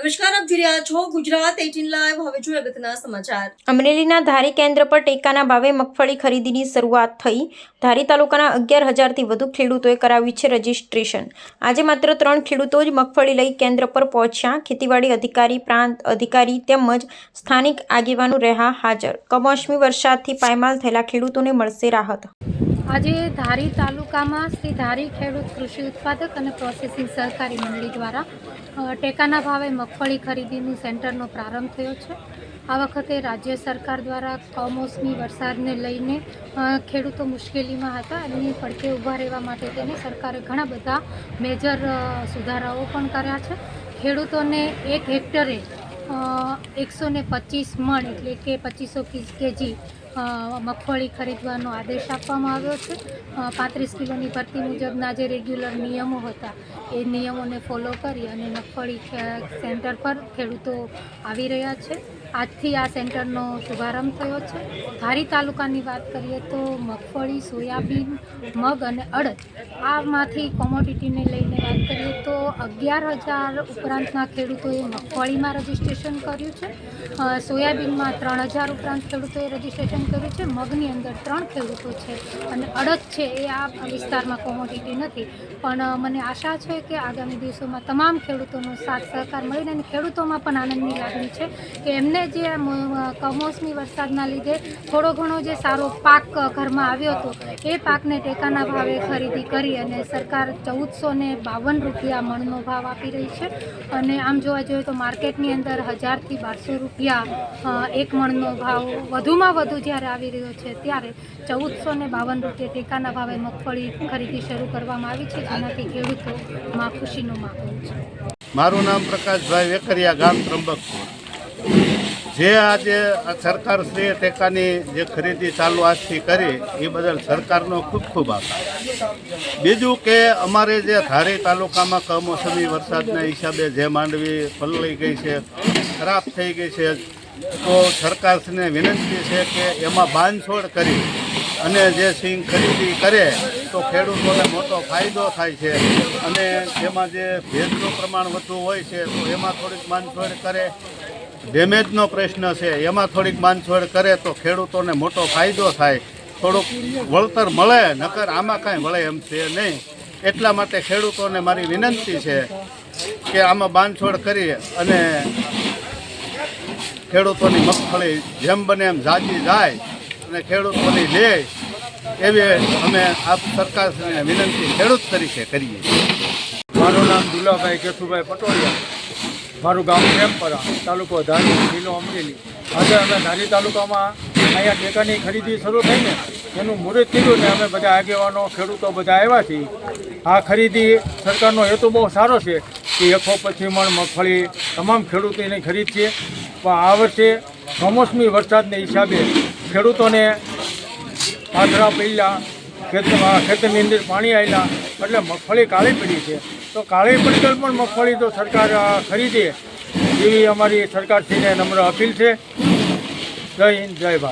નમસ્કાર, આપ જોઈ રહ્યા છો ગુજરાત એટીન લાઈવ. હવે જોઈએ અગત્યના સમાચાર. અમરેલીના ધારી કેન્દ્ર પર ટેકાના ભાવે મગફળી ખરીદીની શરૂઆત થઈ. ધારી તાલુકાના અગિયાર હજારથી વધુ ખેડૂતોએ કરાવ્યું છે રજીસ્ટ્રેશન. આજે માત્ર ત્રણ ખેડૂતો જ મગફળી લઈ કેન્દ્ર પર પહોંચ્યા. ખેતીવાડી અધિકારી, પ્રાંત અધિકારી તેમજ સ્થાનિક આગેવાનો રહ્યા હાજર. કમોસમી વરસાદથી પાયમાલ થયેલા ખેડૂતોને મળશે રાહત. આજે ધારી તાલુકામાં શ્રી ધારી ખેડૂત કૃષિ ઉત્પાદક અને પ્રોસેસિંગ સહકારી મંડળી દ્વારા ટેકાના ભાવે મગફળી ખરીદીનું સેન્ટરનો પ્રારંભ થયો છે. આ વખતે રાજ્ય સરકાર દ્વારા કમોસમી વરસાદને લઈને ખેડૂતો મુશ્કેલીમાં હતા. એની પડકે ઊભા રહેવા માટે તેને સરકારે ઘણા બધા મેજર સુધારાઓ પણ કર્યા છે. ખેડૂતોને એક હેક્ટરે એકસો ને પચીસ મણ એટલે કે પચીસો કેજી મગફળી ખરીદવાનો આદેશ આપવામાં આવ્યો છે. પાંત્રીસ કિલોની ભરતી મુજબના જે રેગ્યુલર નિયમો હતા, એ નિયમોને ફોલો કરી અને મગફળી સેન્ટર પર ખેડૂતો આવી રહ્યા છે. આજથી આ સેન્ટરનો શુભારંભ થયો છે. ધારી તાલુકાની વાત કરીએ તો મગફળી, સોયાબીન, મગ અને અડદ, આમાંથી કોમોડિટીને લઈને વાત કરીએ તો અગિયાર હજાર ઉપરાંતના ખેડૂતોએ મગફળીમાં રજીસ્ટ્રેશન કર્યું છે. સોયાબીનમાં ત્રણ હજાર ઉપરાંત ખેડૂતોએ રજીસ્ટ્રેશન કર્યું છે. મગની અંદર ત્રણ ખેડૂતો છે અને અડદ છે એ આ વિસ્તારમાં કોમોડિટી નથી. પણ મને આશા છે કે આગામી દિવસોમાં તમામ ખેડૂતોનો સાથ સહકાર મળીને અને ખેડૂતોમાં પણ આનંદની લાગણી છે કે એમને જે કમોસમી વરસાદના લીધે થોડો ઘણો જે સારો પાક ઘરમાં આવ્યો હતો, એ પાકને ટેકાના ભાવે ખરીદી કરી અને સરકાર ચૌદસો ને બાવન રૂપિયા મણનો ભાવ આપી રહી છે. અને આમ જોવા જોઈએ તો માર્કેટની અંદર હજારથી બારસો રૂપિયા એક મણનો ભાવ વધુમાં વધુ જ્યારે આવી રહ્યો છે. ત્યારે ચૌદસો ને બાવન રૂપિયા ટેકાના ભાવે મગફળી ખરીદી શરૂ કરવામાં આવી છે, જેનાથી ખેડૂતોમાં ખુશીનો માહોલ છે. મારું નામ પ્રકાશભાઈ વેકરિયા, ગામ ત્રંબકપુર. જે આજે સરકાર સરકારશ્રીએ ટેકાની જે ખરીદી ચાલુ આજથી કરી, એ બદલ સરકારનો ખૂબ ખૂબ આભાર. બીજું કે અમારે જે ધારી તાલુકામાં કમોસમી વરસાદના હિસાબે જે માંડવી પલળી ગઈ છે, ખરાબ થઈ ગઈ છે તો સરકારશ્રીને વિનંતી છે કે એમાં બાંધછોડ કરી અને જે સિંગ ખરીદી કરે તો ખેડૂતોને મોટો ફાયદો થાય છે. અને એમાં જે ભેજનું પ્રમાણ વધુ હોય છે, તો એમાં થોડીક બાંધછોડ કરે. ડેમેજનો પ્રશ્ન છે, એમાં થોડીક બાંધછોડ કરે તો ખેડૂતોને મોટો ફાયદો થાય. થોડુંક વળતર મળે, નકર આમાં કાંઈ વળે એમ છે નહીં. એટલા માટે ખેડૂતોને મારી વિનંતી છે કે આમાં બાંધછોડ કરી અને ખેડૂતોની મગફળી જેમ બને એમ જાજી જાય અને ખેડૂતોની લે, એવી અમે આપ સરકારને વિનંતી ખેડૂત તરીકે કરીએ મારું નામ દુલાભાઈ કેશુભાઈ પટોડિયા મારું ગામ પ્રેમપરા તાલુકો ધારી, જિલ્લો અમરેલી. આજે અમે ધારી તાલુકામાં અહીંયા ટેકાની ખરીદી શરૂ થઈ ને એનું મુહૂર્ત થયું ને અમે બધા આગેવાનો, ખેડૂતો બધા આવ્યા છીએ. આ ખરીદી સરકારનો હેતુ બહુ સારો છે કે એકો પછી મણ મગફળી તમામ ખેડૂતોની ખરીદ છે પણ આ વર્ષે કમોસમી વરસાદને હિસાબે ખેડૂતોને પાથરા પડ્યા, ખેતરમાં, ખેતરની અંદર પાણી આવેલા એટલે મગફળી કાળી પડી છે. તો કાળી પડતર પણ મગફળી તો સરકાર ખરીદે. એવી અમારી સરકારશ્રીને નમ્ર અપીલ છે. જય હિન્દ, જય ભારત.